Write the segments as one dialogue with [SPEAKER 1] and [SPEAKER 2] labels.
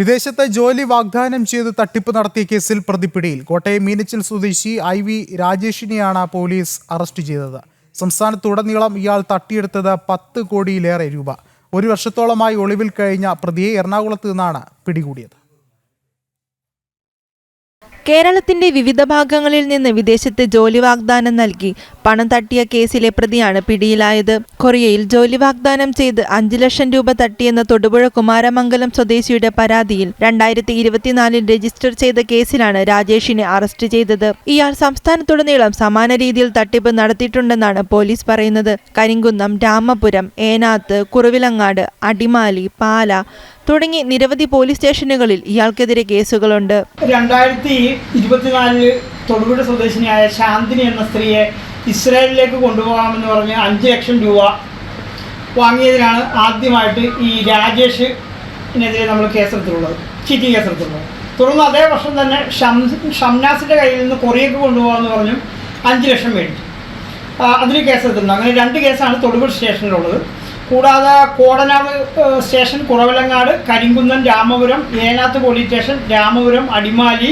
[SPEAKER 1] വിദേശത്തെ ജോലി വാഗ്ദാനം ചെയ്ത് തട്ടിപ്പ് നടത്തിയ കേസിൽ പ്രതിപ്പിടിയിൽ. കോട്ടയം മീനച്ചിൽ സ്വദേശി ഐ വി രാജേഷിനെയാണ് പോലീസ് അറസ്റ്റ് ചെയ്തത്. സംസ്ഥാനത്തുടനീളം ഇയാൾ തട്ടിയെടുത്തത് പത്ത് കോടിയിലേറെ രൂപ. ഒരു വർഷത്തോളമായി ഒളിവിൽ കഴിഞ്ഞ പ്രതിയെ എറണാകുളത്ത് നിന്നാണ് പിടികൂടിയത്.
[SPEAKER 2] കേരളത്തിന്റെ വിവിധ ഭാഗങ്ങളിൽ നിന്ന് വിദേശത്ത് ജോലി വാഗ്ദാനം നൽകി പണം തട്ടിയ കേസിലെ പ്രതിയാണ് പിടിയിലായത്. കൊറിയയിൽ ജോലി വാഗ്ദാനം ചെയ്ത് അഞ്ചു ലക്ഷം രൂപ തട്ടിയെന്ന തൊടുപുഴ കുമാരമംഗലം സ്വദേശിയുടെ പരാതിയിൽ രണ്ടായിരത്തി ഇരുപത്തിനാലിൽ രജിസ്റ്റർ ചെയ്ത കേസിലാണ് രാജേഷിനെ അറസ്റ്റ് ചെയ്തത്. ഇയാൾ സംസ്ഥാനത്തുടനീളം സമാന രീതിയിൽ തട്ടിപ്പ് നടത്തിയിട്ടുണ്ടെന്നാണ് പോലീസ് പറയുന്നത്. കരിങ്കുന്നം രാമപുരം ഏനാത്ത് കുറവിലങ്ങാട് അടിമാലി പാല തുടങ്ങി നിരവധി പോലീസ് സ്റ്റേഷനുകളിൽ ഇയാൾക്കെതിരെ കേസുകളുണ്ട്.
[SPEAKER 3] രണ്ടായിരത്തി ഇരുപത്തിനാലിൽ തൊടുപുഴ സ്വദേശിനിയായ ശാന്തിനി എന്ന സ്ത്രീയെ ഇസ്രായേലിലേക്ക് കൊണ്ടുപോകാമെന്ന് പറഞ്ഞ് അഞ്ച് ലക്ഷം രൂപ വാങ്ങിയതിനാണ് ആദ്യമായിട്ട് ഈ രാജേഷിനെതിരെ നമ്മൾ കേസെടുത്തിട്ടുള്ളത്. ചീറ്റിംഗ് കേസെടുത്തിട്ടുള്ളത്. തുടർന്ന് അതേ വർഷം തന്നെ ഷം കയ്യിൽ നിന്ന് കൊറിയക്ക് കൊണ്ടുപോകാമെന്ന് പറഞ്ഞും അഞ്ച് ലക്ഷം മേടിച്ചു. അതിന് അതിന് കേസെടുത്തിട്ടുണ്ട്. അങ്ങനെ രണ്ട് കേസാണ് തൊടുപുഴ സ്റ്റേഷനിലുള്ളത്. കൂടാതെ Kodanad station Kuravilangad Karinkunnam Ramapuram Enath police station Ramapuram Adimali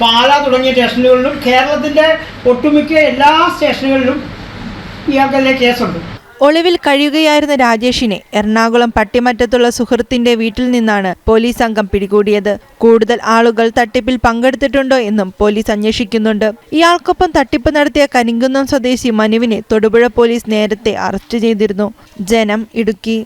[SPEAKER 3] Pala തുടങ്ങിയ സ്റ്റേഷനുകളിലും കേരളത്തിന്റെ ഒട്ടുമിക്ക എല്ലാ സ്റ്റേഷനുകളിലും ഇയാൾക്കെതിരെ കേസുണ്ട്.
[SPEAKER 2] ഒളിവിൽ കഴിയുകയായിരുന്ന രാജേഷിനെ എറണാകുളം പട്ടിമറ്റത്തുള്ള സുഹൃത്തിന്റെ വീട്ടിൽ നിന്നാണ് പോലീസ് സംഘം പിടികൂടിയത്. കൂടുതൽ ആളുകൾ തട്ടിപ്പിൽ പങ്കെടുത്തിട്ടുണ്ടോ എന്നും പോലീസ് അന്വേഷിക്കുന്നുണ്ട്. ഇയാൾക്കൊപ്പം തട്ടിപ്പ് നടത്തിയ കരിങ്കുന്നം സ്വദേശി മനുവിനെ തൊടുപുഴ പോലീസ് നേരത്തെ അറസ്റ്റ് ചെയ്തിരുന്നു. ജനം ഇടുക്കി.